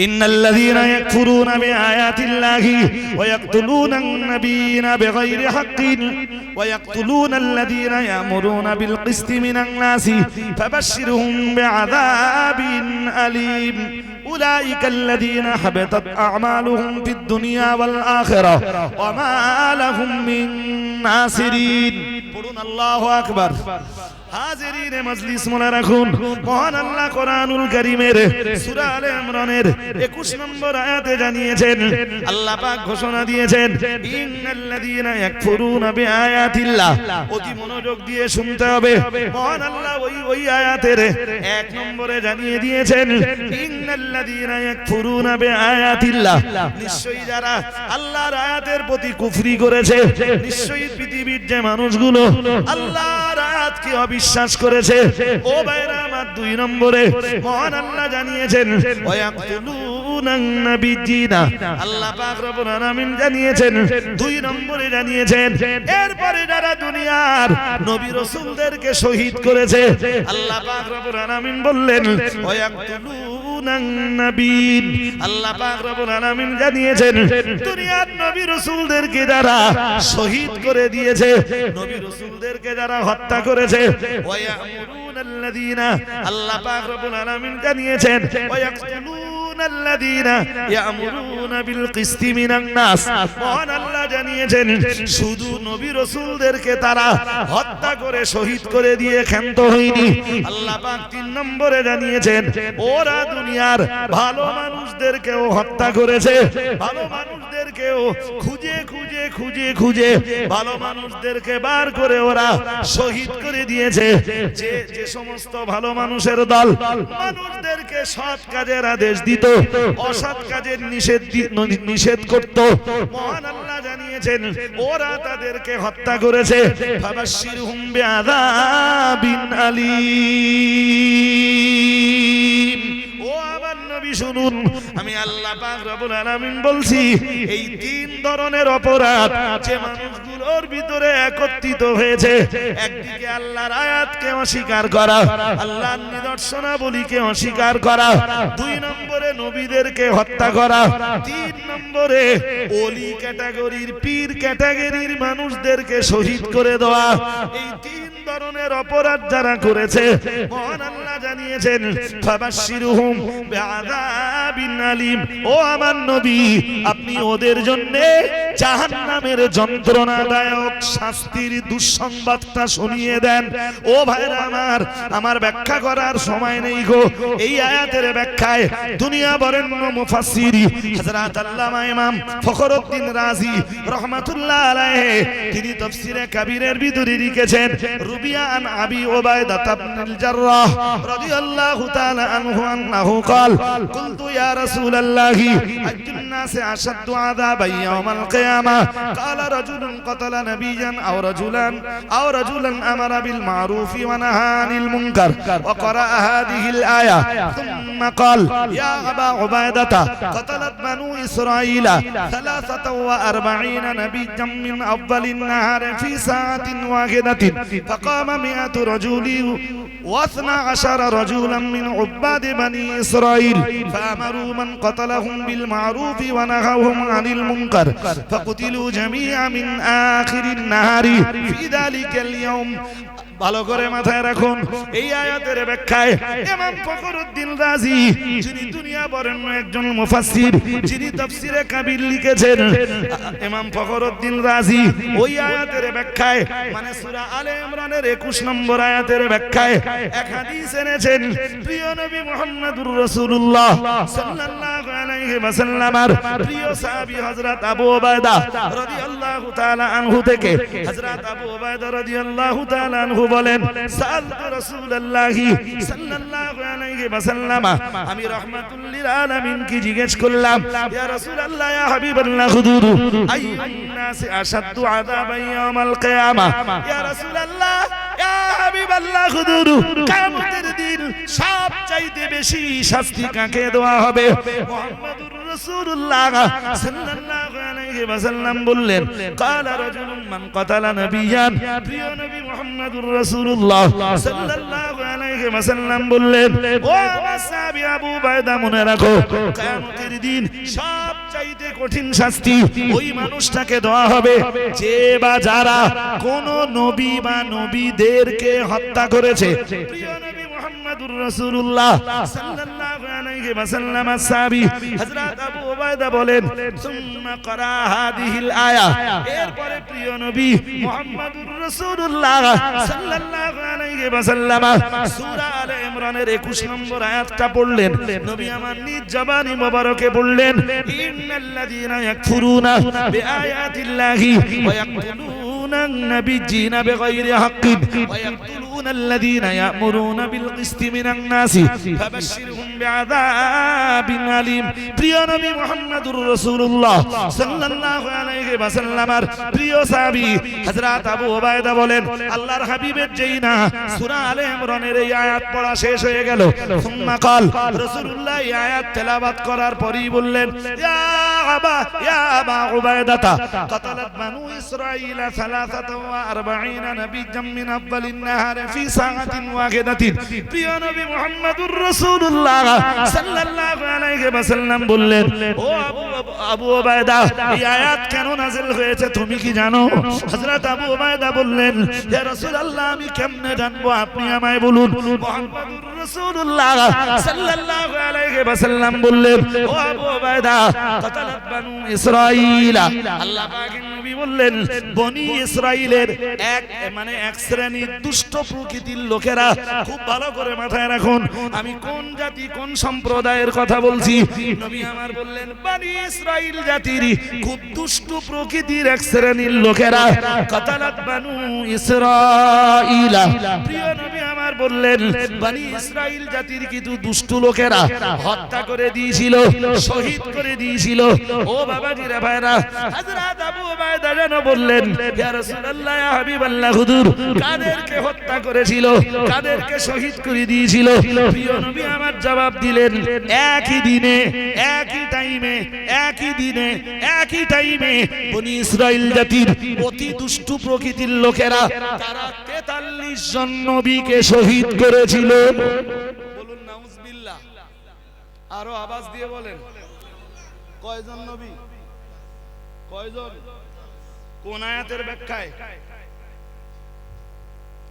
إن الذين يكفرون بآيات الله ويقتلون النبيين بغير حق ويقتلون الذين يأمرون بالقسط من الناس فبشرهم بعذاب أليم أولئك الذين حبطت أعمالهم في الدنيا والآخرة وما لهم من ناصرين الله أكبر হাজিরিন মজলিস মনে রাখুন। মহান আল্লাহ কোরআনুল কারীমের সূরা আলে ইমরানের 21 নম্বর আয়াতে জানিয়েছেন, আল্লাহ পাক ঘোষণা দিয়েছেন, ইন্নাল্লাযীনা ইয়াকফুরুনা বিআয়াতিল্লাহ। অতি মনোযোগ দিয়ে শুনতে হবে। মহান আল্লাহ ওই ওই আয়াতের এক নম্বরে জানিয়ে দিয়েছেন, ইন্নাল্লাযীনা ইয়াকফুরুনা বিআয়াতিল্লাহ। নিশ্চয়ই যারা আল্লাহর আয়াতের প্রতি কুফরি করেছে, নিশ্চয়ই পৃথিবীর যে মানুষগুলো আল্লাহর আয়াতকে অবিশ্বাস করেছে। ও ভাইরা, আমার দুই নম্বরে মহান আল্লাহ জানিয়েছেন আল্লাহ পাক রব্বুল আলামিন জানিয়েছেন, দুই নম্বরে জানিয়েছেন, এরপরে যারা দুনিয়ার নবী রাসূলদেরকে শহীদ করেছে, আল্লাহ পাক রব্বুল আলামিন বললেন জানিয়েছেন শহীদ করে দিয়েছে, নবী রাসূলদেরকে যারা হত্যা করেছে ওয়ায়ামুরুনাল্লাযীনা আল্লাহ পাক রব্বুল আলামিন জানিয়েছেন শুধু নবী রাসূলদেরকে তারা হত্যা করে, শহীদ করে দিয়ে ক্ষান্ত হয়নি। নম্বরে জানিয়েছেন, ওরা দুনিয়ার ভালো মানুষদেরকেও হত্যা করেছে, ভালো খুঁজে খুঁজে খুঁজে খুঁজে ভালো মানুষদেরকে বার করে ওরা শহীদ করে দিয়েছে। যে যে সমস্ত ভালো মানুষের দল মানুষদেরকে সৎ কাজের আদেশ দিত, অসৎ কাজের নিষেধ নিষেধ করত। মহান আল্লাহ জানিয়েছেন, ওরা তাদেরকে হত্যা করেছে। ফাবাশশিরহুম বিআযাবিন আলীম। শুনুন আমি আল্লাহ পাক রব্বুল আলামিন বলছি, এই তিন ধরনের অপরাধ যে মানুষগুলোর ভিতরে একত্রিত হয়েছে, একদিকে আল্লাহর আয়াতকে অস্বীকার করা, আল্লাহর নিদর্শনাবলীকে অস্বীকার করা, দুই নম্বরে নবীদেরকে হত্যা করা, তিন নম্বরে ওলি ক্যাটাগরির, পীর ক্যাটাগরির মানুষদেরকে শহীদ করে দেওয়া, এই তিন ধরনের অপরাধ যারা করেছে, মহান আল্লাহ জানিয়েছেন, ফাবাশশিরুহুম বিআযাবিন আলীম। ও আমার নবী আপনি ওদের জন্য জাহান্নামের যন্ত্রণাদায়ক শাস্তির দুঃসংবাদটা শুনিয়ে দেন ও ভাইরা আমার আমার ব্যাখ্যা করার সময় নেই গো এই আয়াতের ব্যাখ্যায় দুনিয়া বরেণ্য মুফাসসিরি হযরত আল্লামা ইমাম ফখরুদ্দিন রাজি রহমাতুল্লাহ আলাইহি তিনি তাফসীরে কাবীরের ভিতরে লিখেছেন রুবিয়া আন আবি উবাইদা ইবনুল জাররাহ রাদিয়াল্লাহু তাআলা আনহু আনহু قال قلت يا رسول الله أي الناس أشد عذابا يوم القيامة. قال رجل قتل نبيا أو رجلا أو رجلا أمر بالمعروف ونهى عن المنكر وقرأ هذه الآية. ثم قال يا أبا عبيدة قتلت بنو إسرائيل ثلاثة وأربعين نبيا من أول النهار في ساعة واحدة. فقام مئة رجل واثنى عشر رجلا من عباد بني إسرائيل فأمروا من قتلهم بالمعروف ونهوهم عن المنكر. فقتلوا جميعا من آخر النهار في ذلك اليوم. ভালো করে মাথায় রাখুন। এই আয়াতের ব্যাখ্যায় ইমাম ফখরুদ্দিন রাজি, যিনি দুনিয়া বরেণ্য একজন মুফাসসির, যিনি তাফসিরে কাবির লিখেছেন। ইমাম ফখরুদ্দিন রাজি, ওই আয়াতের ব্যাখ্যায় মানে সূরা আলে ইমরানের 21 নম্বর আয়াতের ব্যাখ্যায় এক হাদিস এনেছেন, প্রিয় নবী মুহাম্মদুর রাসূলুল্লাহ সাল্লাল্লাহু আলাইহি ওয়াসাল্লামের প্রিয় সাহাবী হযরত আবু উবাইদা রাদিয়াল্লাহু তাআলা আনহু থেকে, হযরত আবু উবাইদা রাদিয়াল্লাহু তাআলা আনহু বলেন আমি জিজ্ঞেস করলাম ইয়া রাসূলুল্লাহ ইয়া হাবিবাল্লাহ হুজুর আইয়ুন নাসি আশাদ্দু আযাবান ইয়াউমাল কিয়ামা? ইয়া রাসূলুল্লাহ ইয়া হাবিবাল্লাহ হুজুর কিয়ামতের দিন সবচাইতে বেশি শাস্তি কাকে দেওয়া হবে। মুহাম্মাদুর রাসূলুল্লাহ সাল্লাল্লাহু আলাইহি ওয়াসাল্লাম বললেন, কালা রাজুলুন মান কাতালা নাবিয়ান। প্রিয় নবী মুহাম্মদুর রাসূলুল্লাহ সাল্লাল্লাহু আলাইহি ওয়াসাল্লাম বললেন, ও আমার আবু বাইদা মনে রাখো, কিয়ামতের দিন সবচাইতে কঠিন শাস্তি ওই মানুষটাকে দেওয়া হবে, যে বা যারা কোন নবী বা নবীদেরকে হত্যা করেছে। প্রিয় মুহাম্মদুর রাসূলুল্লাহ সাল্লাল্লাহু আলাইহি ওয়াসাল্লাম আসহাবী হযরত আবু ওবায়দা বলেন, সুম্মা করা হাদিহিল আয়া। এরপরে প্রিয় নবী মুহাম্মদুর রাসূলুল্লাহ সাল্লাল্লাহু আলাইহি ওয়াসাল্লাম সূরা আলে ইমরানের 21 নম্বর আয়াতটা পড়লেন। নবী আমার নিজ জবানি মোবারকে বললেন ইন্নাল্লাযীনা ইয়াকফুরুনা বিআয়াতিল্লাহি ওয়া ইয়াকতুলুনা النبيين بغير حق ويقتلون الذين يأمرون بالقسط من الناس فبشرهم بعذاب أليم প্রিয় নবী মুহাম্মদুর রাসূলুল্লাহ সাল্লাল্লাহু আলাইহি ওয়াসাল্লামের প্রিয় সাহাবী হযরত আবু ওবায়দা বলেন আল্লাহর হাবিবের যেই না সূরা আলে ইমরানের এই আয়াত পড়া শেষ হয়ে গেল সুম্মা قال রাসূলুল্লাহ এই আয়াত তেলাওয়াত করার পরেই বললেন ইয়া আবা ইয়া আবা উবায়দাতা قتلت بنو إسرائيل ثلاثة وأربعين نبيا من أفضل النهار في ساعة واحدة প্রিয় নবী মুহাম্মদুর রাসূলুল্লাহ সাল্লাল্লাহু আলাইহি ওয়াসাল্লাম বললেন ও আবু আবু ওবায়দা এই আয়াত কেন নাযিল হয়েছে তুমি কি জানো হযরত আবু ওবায়দা বললেন ইয়া রাসূলুল্লাহ আমি কেমনে জানবো আপনি আমায় বলুন মুহাম্মদুর রাসূলুল্লাহ সাল্লাল্লাহু আলাইহি ওয়াসাল্লাম বললেন ও আবু ওবায়দা কাতালাত বানু ইসরাঈল আল্লাহ পাকের নবী বললেন, বনি ইসরাইলের এক মানে এক শ্রেণির দুষ্ট প্রকৃতির লোকেরা খুব ভালো করে মাথায় রাখুন, আমি কোন জাতি, কোন সম্প্রদায়ের কথা বলছি? নবী আমার বললেন, বনি ইসরাইল জাতির খুব দুষ্ট প্রকৃতির এক শ্রেণির লোকেরা। কাতালাত বানু ইসরাইল। প্রিয় নবী বললেন, বনি ইসরাইল জাতির কিছু দুষ্ট লোকেরা হত্যা করে দিয়েছিল, শহীদ করে দিয়েছিল। ও বাবাজিরা ভাইরা, হযরত আবু উবাইদা যেন বললেন, ইয়া রাসূলুল্লাহ, ইয়া হাবিবাল্লাহ, হুজুর, কাদেরকে হত্যা করেছিল, কাদেরকে শহীদ করে দিয়েছিল? প্রিয় নবী আমার জবাব দিলেন, একই দিনে, একই টাইমে, একই দিনে, একই টাইমে বনি ইসরাইল জাতির অতি দুষ্টু প্রকৃতির লোকেরা তারা 43 জন নবীকে শহীদ করেছিল। বলুন, নাউজুবিল্লাহ। আরও আওয়াজ দিয়ে বলেন। কয়জন নবী? কয়জন? কোন আয়াতের ব্যাখ্যায়?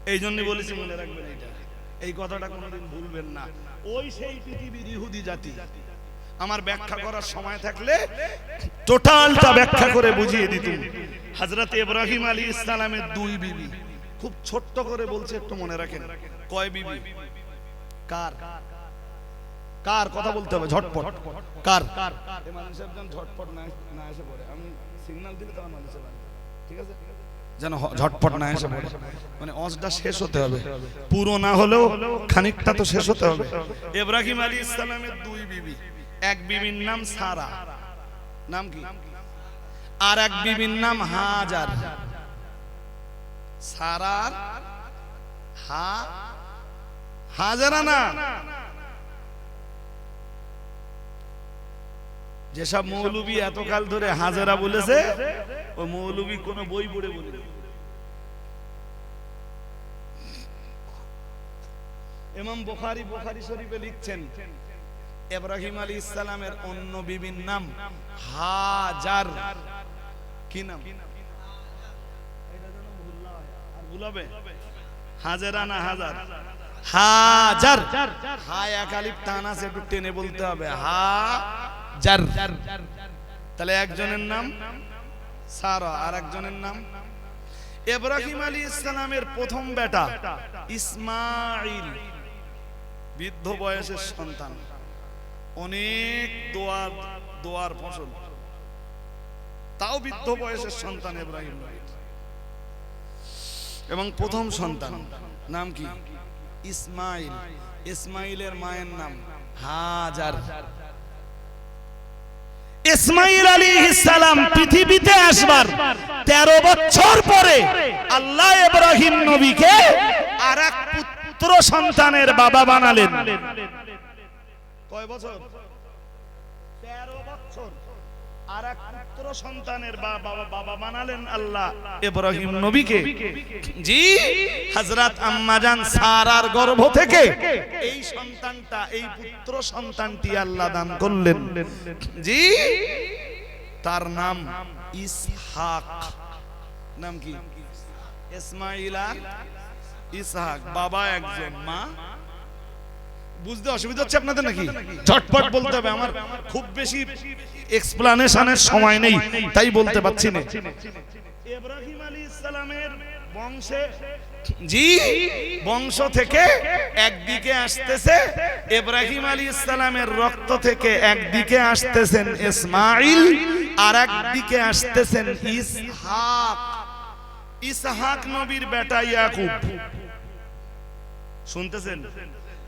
এই জন্য বলেছি মনে রাখবেন এটা। এই কথাটা কোনোদিন ভুলবেন না। ওই সেই পৃথিবীর ইহুদি জাতি। আমার ব্যাখ্যা করার সময় থাকলে টোটালটা ব্যাখ্যা করে বুঝিয়ে দিতুম। হযরত ইব্রাহিম আলী ইসলামের দুই বিবি। খুব ছোট্ট করে বলছে, একটু মনে রাখেন। কয় বিবি? কার? কার? কথা বলতে হবে ঝটপট। কার? এই মানুষের একজন ঝটপট না না এসে পড়ে। আমি সিগন্যাল দিলে তারা মানুষে ঠিক আছে? যেন ঝটপট না এসে পড়ে। মানে অজটা শেষ হতে হবে। পুরো না হলেও খানিকটা তো শেষ হতে হবে। ইব্রাহিম আলী ইসলামের দুই বিবি। এক বিবির নাম সারা। নাম কি? আর এক বিবির নাম হাজার। সারার হা হাজারা না। যেসব মৌলবী এতকাল ধরে হাজারা বলেছে ও মৌলবী কোন বই পড়ে বলে এমাম বুখারী বুখারী শরীফে লিখছেন, ইব্রাহিম আলী ইসলামের অন্য বিবির নাম হাজার। কি নাম? হাজারা না হাজার? হাজার। হা এক আলিফ টান আছে একটু টেনে বলতে হবে। হা জার তাহলে একজনের নাম সারা আর একজনের নাম ইব্রাহিম আলী ইসলামের প্রথম বেটা ইসমাইল বৃদ্ধ বয়সের সন্তান। অনেক দোয়ার দোয়ার ফসল। তাও বৃদ্ধ বয়সের সন্তান ইব্রাহিম এবং প্রথম সন্তান। নাম কি? ইসমাইল। ইসমাইলের মায়ের নাম। হাজার। ইসমাইল আলী সালাম পৃথিবীতে আসবার তেরো বছর পরে আল্লাহ ইব্রাহিম নবীকে আর এক পুত্র সন্তানের বাবা বানালেন। কয় বছর? আর এক পুত্র সন্তানের বা- বাবা বাবা বানালেন আল্লাহ ইব্রাহিম নবীকে। জি। হযরত আম্মাজান সারার গর্ভ থেকে এই সন্তানটা এই পুত্র সন্তানটি আল্লাহ দান করলেন। জি। তার নাম ইসহাক। নাম কি? ইসমাইল আর ইসহাক বাবা একজন মা বুঝতে অসুবিধা হচ্ছে আপনাদের নাকি? ঝটপট বলতে হবে আমার খুব বেশি এক্সপ্লানেশনের সময় নেই তাই বলতে পারছি না। ইব্রাহিম আলী ইসলামের বংশে জি বংশ থেকে একদিকে আসতেছে ইব্রাহিম আলী ইসলামের রক্ত থেকে একদিকে আসতেছেন ইসমাইল আর একদিকে আসতেছেন ইসহাক। ইসহাক নবীর বেটা ইয়াকুব। শুনতেছেন?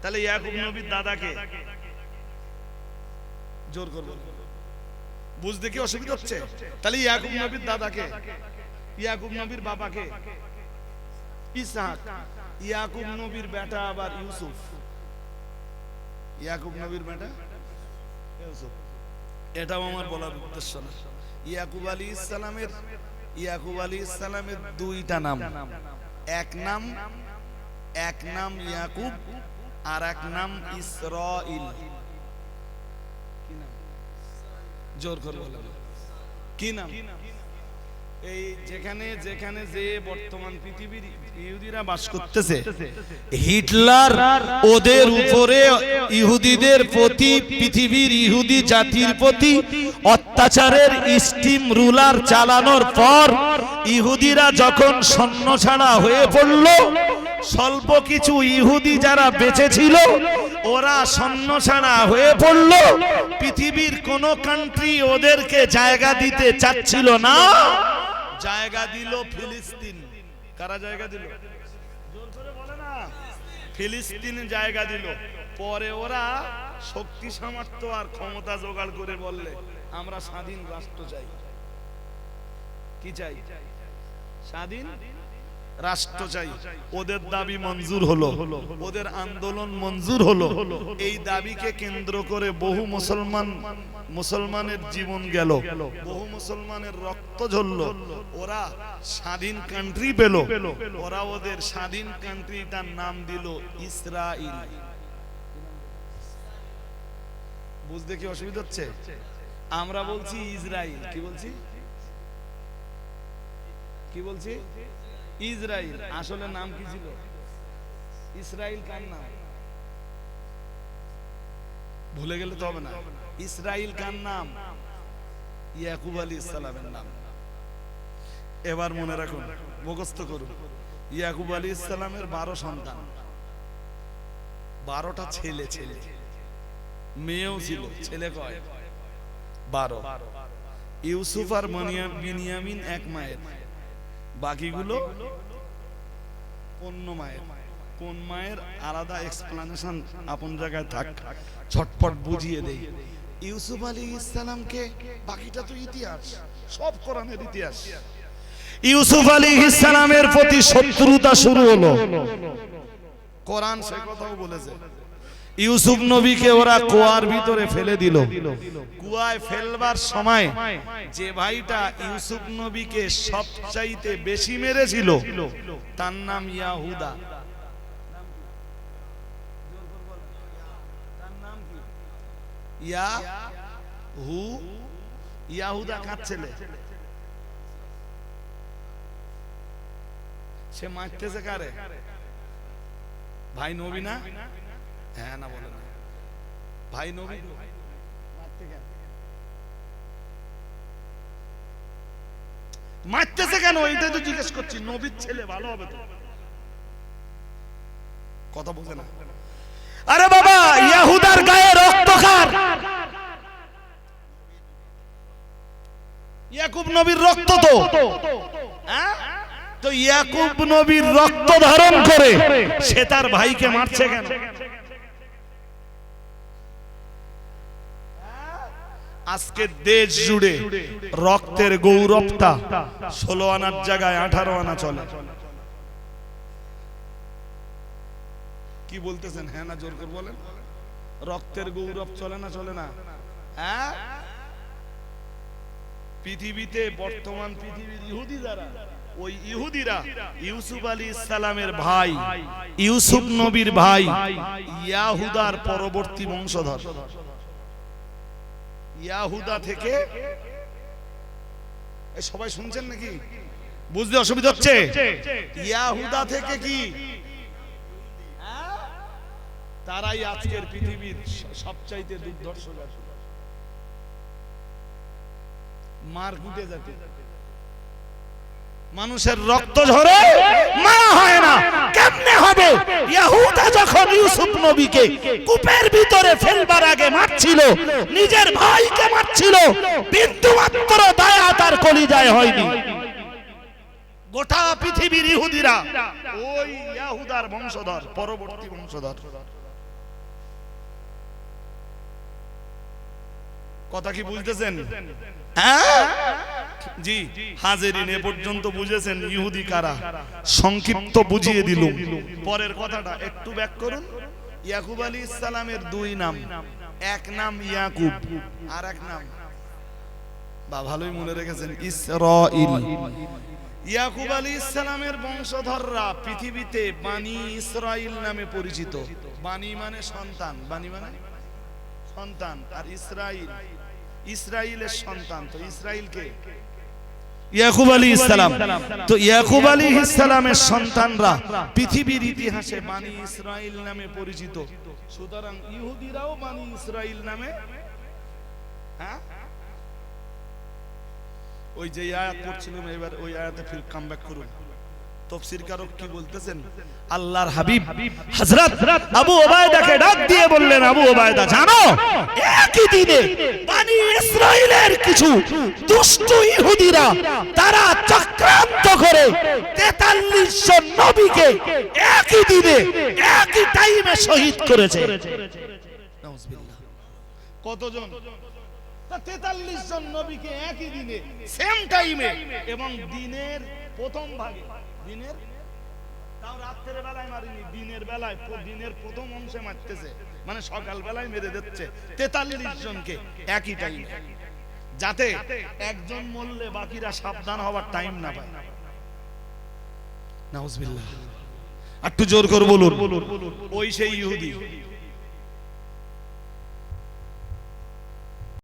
তাহলে ইয়াকুব নবীর দাদাকে জোর করব। বুঝতে কি অসুবিধা হচ্ছে। তাহলে ইয়াকুব নবীর দাদাকে, ইয়াকুব নবীর বাবাকে, ইসহাক, ইয়াকুব নবীর বেটা আবার ইউসুফ। ইয়াকুব নবীর বেটা এটাও আমার বলার উদ্দেশ্য না। ইয়াকুব আলী ইসলামের, ইয়াকুব আলী ইসলামের দুইটা নাম। এক নাম এক নাম ইয়াকুব আর এক নাম ইসরাইল জোর করে বলেন কি নাম? এই যেখানে যেখানে যে বর্তমান পৃথিবীর ইহুদিরা বাস করতেছে, হিটলার ওদের উপরে ইহুদিদের প্রতি, পৃথিবীর ইহুদি জাতির প্রতি অত্যাচারের স্টিম রুলার চালানোর পর ইহুদিরা যখন সৈন্য ছাড়া হয়ে পড়ল স্বল্প কিছু ইহুদি যারা বেঁচে ছিল ওরা সৈন্য ছাড়া হয়ে পড়ল। পৃথিবীর কোন কান্ট্রি ওদেরকে জায়গা দিতে চাচ্ছিল না। জায়গা দিল ফিলিস্তিন। কারা জায়গা দিল? ফিলিস্তিন জায়গা দিল। পরে ওরা শক্তি, সামর্থ্য আর ক্ষমতা জোগাড় করে বললে, আমরা স্বাধীন রাষ্ট্র চাই। কি চাই? স্বাধীন? রাষ্ট্র চাই। ওদের দাবি মঞ্জুর হলো। ওদের আন্দোলন মঞ্জুর হলো। এই দাবিকে কেন্দ্র করে বহু মুসলমান মুসলমানের জীবন গেল। বহু মুসলমানের রক্ত ঝরলো। ওরা স্বাধীন কান্ট্রি পেল। ওরা ওদের স্বাধীন কান্ট্রিটার নাম দিল ইসরাইল। বুঝতে কি অসুবিধা হচ্ছে? আমরা বলছি ইসরাইল। কি বলছি? কি বলছি? ইসরাইল, আসলে নাম কি ছিল? ইসরাইল কার নাম? ভুলে গেলে তো হবে না। ইসরাইল কার নাম? ইয়াকুব আলী ইসলামের নাম। এবার মনে রাখুন, মুখস্থ করুন। ইয়াকুব আলী ইসলামের বারো সন্তান। বারোটা ছেলে ছেলে। মেয়েও ছিল, ছেলে কয়? বারো। ইউসুফ আর মনিয়া- বিনিয়ামিন এক মায়ের। বাকিগুলো অন্য মায়ের। কোন মায়ের। আলাদা এক্সপ্লানেশন আপন জায়গায় থাক। ছটপট বুঝিয়ে দেই। ইউসুফ আলী ইসলামকে বাকিটা তো ইতিহাস সব কোরআনের ইতিহাস। ইউসুফ আলী ইসলামের প্রতি শত্রুতা শুরু হলো। কোরআন সে কথাও বলেছে। ইউসুফ নবীকে ওরা কুয়ার ভিতরে ফেলে দিল। কুয়ায় ফেলবার সময় যে ভাইটা ইউসুফ নবীকে সবচাইতে বেশি মেরেছিল, তার নাম ইয়াহুদা। ইয়া সে মারতেছে কারে? ভাই নবী না? হ্যাঁ না বলে না। ভাই নবী? মারতেছে কেন? এইটাই তো জিজ্ঞেস করছি। নবীর ছেলে ভালো হবে তো? কথা বোঝে না। আরে বাবা ইয়াহুদার গায়ে রক্ত ইয়াকুব নবীর রক্ত তো। হ্যাঁ? তো ইয়াকুব নবীর রক্ত ধারণ করে সে তার ভাইকে মারছে কেন? আজকে দেশ জুড়ে রক্তের গৌরবটা ষোলো আনার জায়গায়, আঠারো আনা চলে। কি বলতেছেন? হ্যাঁ না, জোর করে বলেন। রক্তের গৌরব চলে না চলে না? হ্যাঁ? পৃথিবীতে বর্তমান পৃথিবীর ইহুদি যারা, ওই ইহুদিরা ইউসুফ আলী ইসলামের ভাই, ইউসুফ নবীর ভাই, ইয়াহুদার পরবর্তী বংশধর। ইয়াহুদা থেকে? সবাই শুনছেন নাকি? বুঝতে অসুবিধা হচ্ছে? ইয়াহুদা থেকে কি? তারাই আজকের পৃথিবীর সবচাইতে দুর্ধর্ষ মার গুটে মানুষের রক্ত ঝরে মা হয় না। কেমনে হবে? ইহুদা যখন ইউসুফ নবীকে কূপের ভিতরে ফেলবার আগে মারছিল, নিজের ভাইকে মারছিল বিন্দু মাত্র দয়া তার কলিজায় হয়নি। গোটা পৃথিবীর ইহুদিরা, ওই ইয়াহুদার বংশধর, পরবর্তী বংশধর। কথা কি বুঝতেছেন? জি হাজেরিন এ পর্যন্ত বুঝেছেন ইহুদি কারা? সংক্ষিপ্ত বুঝিয়ে দিল পরের কথাটা একটু ব্যাক করুন। ইয়াকুব আলী ইসলামের দুই নাম। এক নাম ইয়াকুব আর এক নাম। বা ভালোই মনে রেখেছেন ইসরাইল ইয়াকুব আলী ইসলামের বংশধররা পৃথিবীতে বানি ইসরাইল নামে পরিচিত। বানি মানে সন্তান বানি মানে সন্তান আর ইসরাইল ইসরাইলের সন্তান তো ইসরাইলকে। ইয়াকুব আলী ইসলাম। তো ইয়াকুব আলী ইসলামের সন্তানরা পৃথিবীর ইতিহাসে বানি ইসরাইল নামে পরিচিত। সুতরাং ইহুদিরাও বানি ইসরাইল নামে। হ্যাঁ? ওই যে আয়াত পড়ছিলাম এবার ওই আয়াতে ফির কাম ব্যাক করুন। তফসির কি বলতেছেন? আল্লাহর হাবিব হযরত আবু ওবায়দাকে ডাক দিয়ে বললেন, আবু ওবায়দা জানো, একই দিনে বনি ইসরাইলের কিছু দুষ্ট ইহুদিরা তারা চক্রান্ত করে 43 জন নবীকে একই দিনে একই টাইমে শহীদ করেছে। কতজন? তা 43 জন নবীকে একই দিনে সেম টাইমে এবং দিনের প্রথম ভাগে। দিনের? তাও রাত্রের বেলায় মারিনি দিনের বেলায় দিনের প্রথম অংশে মারতেছে। মানে সকাল বেলায় মেরে দিচ্ছে। 43 জনকে একই টাইম যাতে একজন মরলে বাকিরা সাবধান হওয়ার টাইম না পায়। নাউজুবিল্লাহ। একটু জোর করে বলুন। ওই সেই ইহুদি।